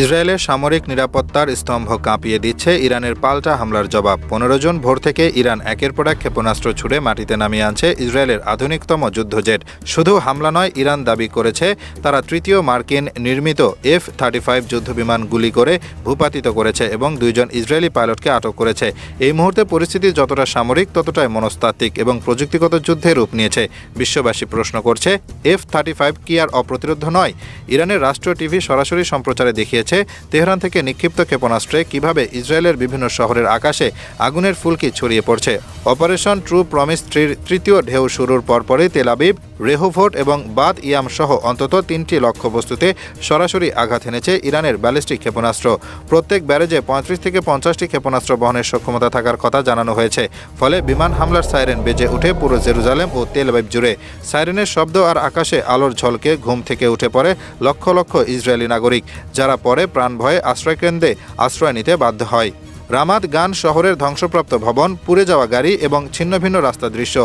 ইসরায়েলের সামরিক নিরাপত্তার স্তম্ভ কাঁপিয়ে দিচ্ছে ইরানের পাল্টা হামলার জবাব। পনেরো জন ভোর থেকে ইরান একের পর এক ক্ষেপণাস্ত্র ছুড়ে মাটিতে নামিয়ে আনছে ইসরায়েলের আধুনিকতম যুদ্ধজেট। শুধু হামলা নয়, ইরান দাবি করেছে তারা তৃতীয় মার্কিন নির্মিত এফ থার্টি ফাইভ যুদ্ধবিমান গুলি করে ভূপাতিত করেছে এবং দুইজন ইসরায়েলি পাইলটকে আটক করেছে। এই মুহূর্তে পরিস্থিতি যতটা সামরিক, ততটাই মনস্তাত্ত্বিক এবং প্রযুক্তিগত যুদ্ধে রূপ নিয়েছে। বিশ্ববাসী প্রশ্ন করছে, এফ থার্টি ফাইভ কি আর অপ্রতিরোধ নয়? ইরানের রাষ্ট্রীয় টিভি সরাসরি সম্প্রচারে দেখিয়েছে তেহরান থেকে নিক্ষিপ্ত ক্ষেপণাস্ত্রে কীভাবে ইসরায়েলের বিভিন্ন শহরের আকাশে আগুনের ফুলকি ছড়িয়ে পড়ছে? অপারেশন ট্রু প্রমিস থ্রির তৃতীয় ঢেউ শুরুর পরপরই তেল আবিব, রেহোভোট এবং বাদ ইয়াম সহ অন্তত তিনটি লক্ষ্যবস্তুতে সরাসরি আঘাত এনেছে ইরানের ব্যালিস্টিক ক্ষেপণাস্ত্র। প্রত্যেক ব্যারেজে পঁয়ত্রিশ থেকে পঞ্চাশটি ক্ষেপণাস্ত্র বহনের সক্ষমতা থাকার কথা জানানো হয়েছে। ফলে বিমান হামলার সাইরেন বেজে উঠে পুরো জেরুজালেম ও তেল আবিব জুড়ে। সাইরেনের শব্দ আর আকাশে আলোর ঝলকে ঘুম থেকে উঠে পড়ে লক্ষ লক্ষ ইসরায়েলি নাগরিক, যারা পরে প্রাণ ভয়ে আশ্রয়কেন্দ্রে আশ্রয় নিতে বাধ্য হয়। রামাত গান শহরের ধ্বংসপ্রাপ্ত ভবন, পুড়ে যাওয়া গাড়ি এবং ছিন্নভিন্ন রাস্তা দৃশ্য,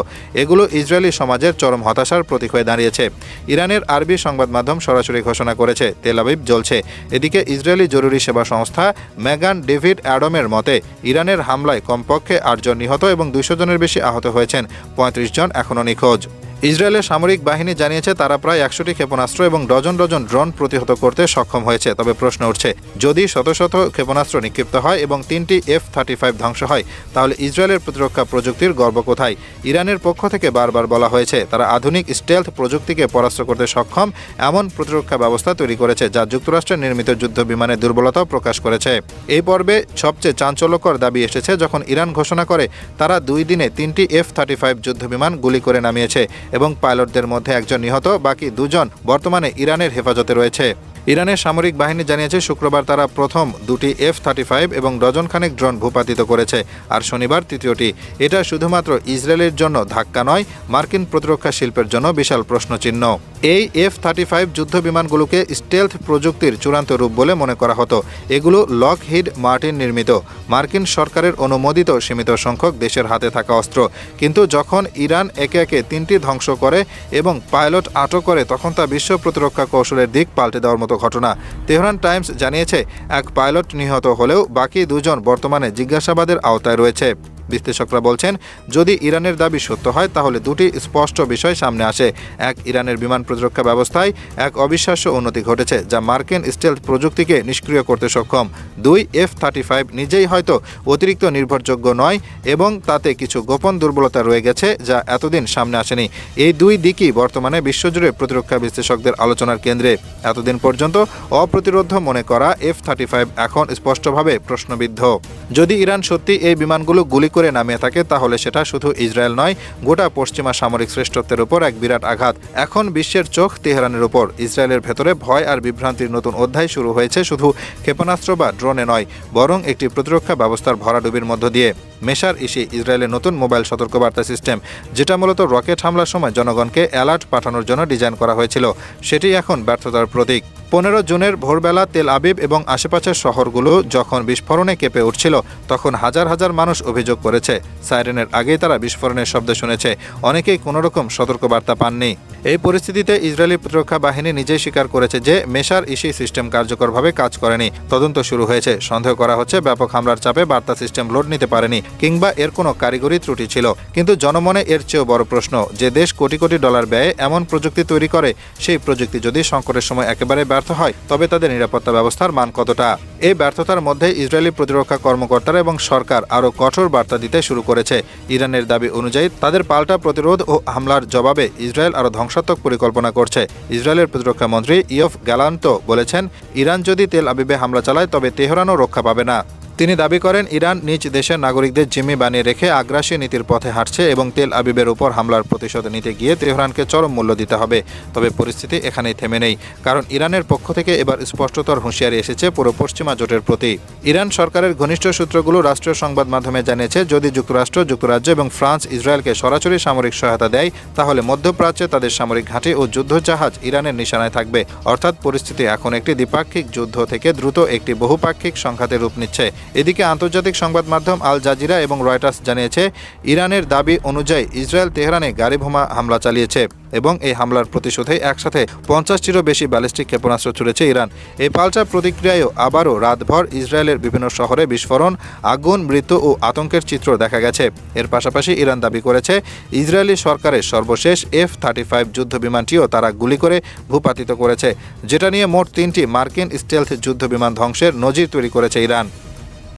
এগুলো ইসরায়েলি সমাজের চরম হতাশার প্রতীক হয়ে দাঁড়িয়েছে। ইরানের আরবি সংবাদ মাধ্যম সরাসরি ঘোষণা করেছে, তেল আবিব জ্বলছে। এদিকে ইসরায়েলি জরুরি সেবা সংস্থা ম্যাগান ডেভিড অ্যাডমের মতে, ইরানের হামলায় কমপক্ষে আটজন নিহত এবং দুইশো জনের বেশি আহত হয়েছেন, পঁয়ত্রিশ জন এখনও নিখোঁজ। ইসরায়েলের সামরিক বাহিনী জানিয়েছে তারা প্রায় একশোটি ক্ষেপণাস্ত্র এবং ডজন ডজন ড্রোন প্রতিহত করতে সক্ষম হয়েছে, তবে প্রশ্ন উঠছে, যদি শত শত ক্ষেপণাস্ত্র নিক্ষিপ্ত হয় এবং তিনটি এফ থার্টি ফাইভ ধ্বংস হয়, তাহলে ইসরায়েলের প্রতিরক্ষা প্রযুক্তির গর্ব কোথায়? ইরানের পক্ষ থেকে বারবার বলা হয়েছে, তারা আধুনিক স্টেলথ প্রযুক্তিকে পরাস্ত করতে সক্ষম, এমন প্রতিরক্ষা ব্যবস্থা তৈরি করেছে যা যুক্তরাষ্ট্রের নির্মিত যুদ্ধ বিমানের দুর্বলতাও প্রকাশ করেছে। এই পর্বে সবচেয়ে চাঞ্চল্যকর দাবি এসেছে, যখন ইরান ঘোষণা করে তারা দুই দিনে তিনটি এফ থার্টি ফাইভ যুদ্ধ বিমান গুলি করে নামিয়েছে। এবং পাইলটদের মধ্যে একজন নিহত, বাকি দুজন বর্তমানে ইরানের হেফাজতে রয়েছে। ইরানের সামরিক বাহিনী জানিয়েছে, শুক্রবার তারা প্রথম দুটি এফ থার্টি ফাইভ এবং ডজনখানেক ড্রোন ভূপাতিত করেছে আর শনিবার তৃতীয়টি। এটা শুধুমাত্র ইসরায়েলের জন্য ধাক্কা নয়, মার্কিন প্রতিরক্ষা শিল্পের জন্য বিশাল প্রশ্নচিহ্ন। এই এফ থার্টি ফাইভ যুদ্ধ বিমানগুলোকে স্টেলথ প্রযুক্তির চূড়ান্ত রূপ বলে মনে করা হতো। এগুলো লকহিড মার্টিন নির্মিত। মার্কিন সরকারের অনুমোদিত সীমিত সংখ্যক দেশের হাতে থাকা অস্ত্র। কিন্তু যখন ইরান একে একে তিনটি ধ্বংস করে এবং পাইলট আটক করে, তখন তা বিশ্ব প্রতিরক্ষা কৌশলের দিক পাল্টে দেওয়ার মতো ঘটনা। তেহরান টাইমস জানিয়েছে, এক পাইলট নিহত হলেও বাকি দুজন বর্তমানে জিজ্ঞাসাবাদের আওতায় রয়েছে। বিশ্লেষকরা বলছেন, যদি ইরানের দাবি সত্য হয়, তাহলে দুটি স্পষ্ট বিষয় সামনে আসে। এক, ইরানের বিমান প্রতিরক্ষা ব্যবস্থায় এক অবিশ্বাস্য উন্নতি ঘটেছে, যা মার্কিন স্টেলথ প্রযুক্তিকে নিষ্ক্রিয় করতে সক্ষম। দুই, এফ থার্টি ফাইভ নিজেই হয়তো অতিরিক্ত নির্ভরযোগ্য নয় এবং তাতে কিছু গোপন দুর্বলতা রয়ে গেছে, যা এতদিন সামনে আসেনি। এই দুই দিকই বর্তমানে বিশ্বজুড়ে প্রতিরক্ষা বিশ্লেষকদের আলোচনার কেন্দ্রে। এতদিন পর্যন্ত অপ্রতিরোধ মনে করা এফ থার্টি ফাইভ এখন স্পষ্টভাবে প্রশ্নবিদ্ধ। যদি ইরান সত্যি এই বিমানগুলো গুলি করে নামিয়ে থাকে, তাহলে সেটা শুধু ইসরায়েল নয়, গোটা পশ্চিমা সামরিক শ্রেষ্ঠত্বের উপর এক বিরাট আঘাত। এখন বিশ্বের চোখ তেহরানের উপর। ইসরায়েলের ভেতরে ভয় আর বিভ্রান্তির নতুন অধ্যায় শুরু হয়েছে শুধু ক্ষেপণাস্ত্র বা ড্রোনে নয়, বরং একটি প্রতিরক্ষা ব্যবস্থার ভরাডুবির মধ্য দিয়ে। মেশার ইসি, ইসরায়েলের নতুন মোবাইল সতর্কবার্তা সিস্টেম, যেটা মূলত রকেট হামলার সময় জনগণকে অ্যালার্ট পাঠানোর জন্য ডিজাইন করা হয়েছিল। সেটি এখন ব্যর্থতার প্রতীক। পনেরো জুনের ভোরবেলা তেল আবিব এবং আশেপাশের শহরগুলো যখন বিস্ফোরণে কেঁপে উঠছিল, তখন হাজার হাজার মানুষ অভিযোগ করেছে, সাইরেনের আগেই তারা বিস্ফোরণের শব্দ শুনেছে। অনেকেই কোনোরকম সতর্কবার্তা পাননি। এই পরিস্থিতিতে ইসরায়েলি প্রতিরক্ষা বাহিনী নিজেই স্বীকার করেছে যে মেশার ইসি সিস্টেম কার্যকরভাবে কাজ করেনি। তদন্ত শুরু হয়েছে। সন্দেহ করা হচ্ছে ব্যাপক হামলার চাপে বার্তা সিস্টেম লোড নিতে পারেনি কিংবা এর কোনো কারিগরি ত্রুটি ছিল। কিন্তু জনমনে এর চেয়েও বড় প্রশ্ন, যে দেশ কোটি কোটি ডলার ব্যয়ে এমন প্রযুক্তি তৈরি করে, সেই প্রযুক্তি যদি সংকটের সময় একেবারে ব্যর্থ হয়, তবে তাদের নিরাপত্তা ব্যবস্থার মান কতটা? এই ব্যর্থতার মধ্যে ইসরায়েলি প্রতিরক্ষা কর্মকর্তারা এবং সরকার আরও কঠোর বার্তা দিতে শুরু করেছে। ইরানের দাবি অনুযায়ী তাদের পাল্টা প্রতিরোধ ও হামলার জবাবে ইসরায়েল আরও ধ্বংসাত্মক পরিকল্পনা করছে। ইসরায়েলের প্রতিরক্ষা মন্ত্রী ইয়ফ গ্যালান্তো বলেছেন, ইরান যদি তেল আবিবে হামলা চালায়, তবে তেহরানও রক্ষা পাবে না। তিনি দাবি করেন, ইরান নিজ দেশের নাগরিকদের জিম্মি বানিয়ে রেখে আগ্রাসী নীতির পথে হাঁটছে এবং তেল আবিবের উপর হামলার প্রতিশোধ নিতে গিয়ে তেহরানকে চরম মূল্য দিতে হবে। তবে পরিস্থিতি এখানেই থেমে নেই, কারণ ইরানের পক্ষ থেকে এবার স্পষ্টতর হুঁশিয়ারি এসেছে পুরো পশ্চিমা জোটের প্রতি। ইরান সরকারের ঘনিষ্ঠ সূত্রগুলো রাষ্ট্রীয় সংবাদ মাধ্যমে জানিয়েছে, যদি যুক্তরাষ্ট্র, যুক্তরাজ্য এবং ফ্রান্স ইসরায়েলকে সরাসরি সামরিক সহায়তা দেয়, তাহলে মধ্যপ্রাচ্যে তাদের সামরিক ঘাঁটি ও যুদ্ধজাহাজ ইরানের নিশানায় থাকবে। অর্থাৎ পরিস্থিতি এখন একটি দ্বিপাক্ষিক যুদ্ধ থেকে দ্রুত একটি বহুপাক্ষিক সংঘাতে রূপ নিচ্ছে। এদিকে আন্তর্জাতিক সংবাদ মাধ্যম আল জাজিরা এবং রয়টার্স জানিয়েছে, ইরানের দাবি অনুযায়ী ইসরায়েল তেহরানে গাড়ি বোমা হামলা চালিয়েছে এবং এই হামলার প্রতিশোধে একসাথে পঞ্চাশটিরও বেশি ব্যালিস্টিক ক্ষেপণাস্ত্র ছুড়েছে ইরান। এই পাল্টা প্রতিক্রিয়ায়ও আবারও রাতভর ইসরায়েলের বিভিন্ন শহরে বিস্ফোরণ, আগুন, মৃত্যু ও আতঙ্কের চিত্র দেখা গেছে। এর পাশাপাশি ইরান দাবি করেছে, ইসরায়েলি সরকারের সর্বশেষ এফ থার্টি ফাইভ যুদ্ধ বিমানটিও তারা গুলি করে ভূপাতিত করেছে, যেটা নিয়ে মোট তিনটি মার্কিন স্টেলথ যুদ্ধ বিমান ধ্বংসের নজির তৈরি করেছে ইরান।